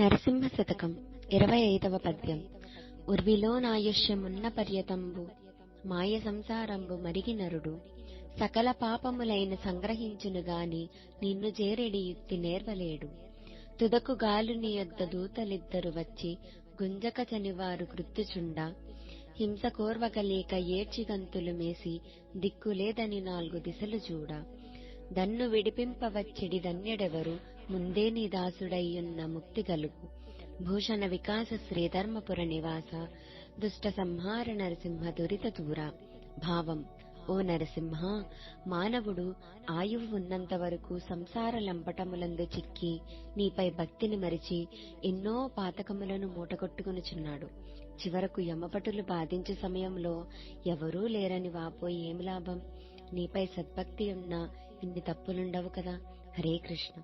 నరసింహ శతకం ఇరవై ఐదవ పద్యం ఉర్విలోనాయుష్యమున్న పర్యతంబు మాయ సంసారంబు మరిగి నరుడు. సకల పాపములైన సంగ్రహించును గాని నిన్ను జేరెడి యుక్తి నేర్వలేడు. తుదకు గాలుని యొద్ద దూతలిద్దరు వచ్చి గుంజక చనివారు కృత్యుచుండ హింస కోర్వగలేక ఏడ్చిగంతులు మేసి దిక్కులేదని నాలుగు దిశలు చూడ. దన్ను విడిపింపవచ్చిడి దన్యడెవరు ముందే నీ దాసుడయ్యున్న ముక్తి గలుగు భూషణ వికాస శ్రీధర్మపుర నివాస దుష్ట సంహార నరసింహ దురిత దూర భావం ఓ నరసింహ మానవుడు ఆయువు ఉన్నంత వరకు సంసార లంపటములందు చిక్కి నీపై భక్తిని మరిచి ఎన్నో పాతకములను మూటగొట్టుకునుచున్నాడు చివరకు యమపటులు బాధించే సమయంలో ఎవరూ లేరని వాపోయి ఏమి లాభం? నీపై సద్భక్తి ఉన్నా ఇన్ని తప్పులుండవు కదా? హరే కృష్ణ.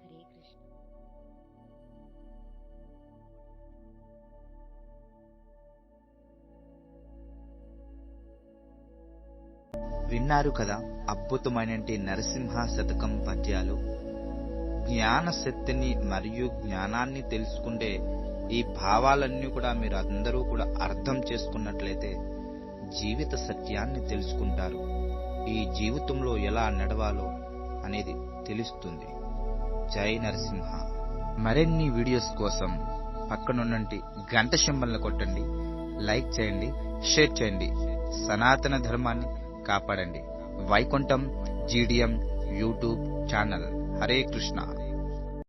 విన్నారు కదా అద్భుతమైనటి నరసింహ శతకం పద్యాలు. జ్ఞాన శక్తిని మరియు జ్ఞానాన్ని తెలుసుకుంటే ఈ భావాలన్నీ కూడా మీరు అందరూ కూడా అర్థం చేసుకున్నట్లయితే జీవిత సత్యాన్ని తెలుసుకుంటారు. ఈ జీవితంలో ఎలా నడవాలో అనేది తెలుస్తుంది. జై నరసింహ. మరిన్ని వీడియోస్ కోసం పక్కనున్నటి గంట సింబల్ని కొట్టండి. లైక్ చేయండి షేర్ చేయండి. సనాతన ధర్మాన్ని కాపాడండి. Vaikuntham GDM YouTube channel. Hare Krishna.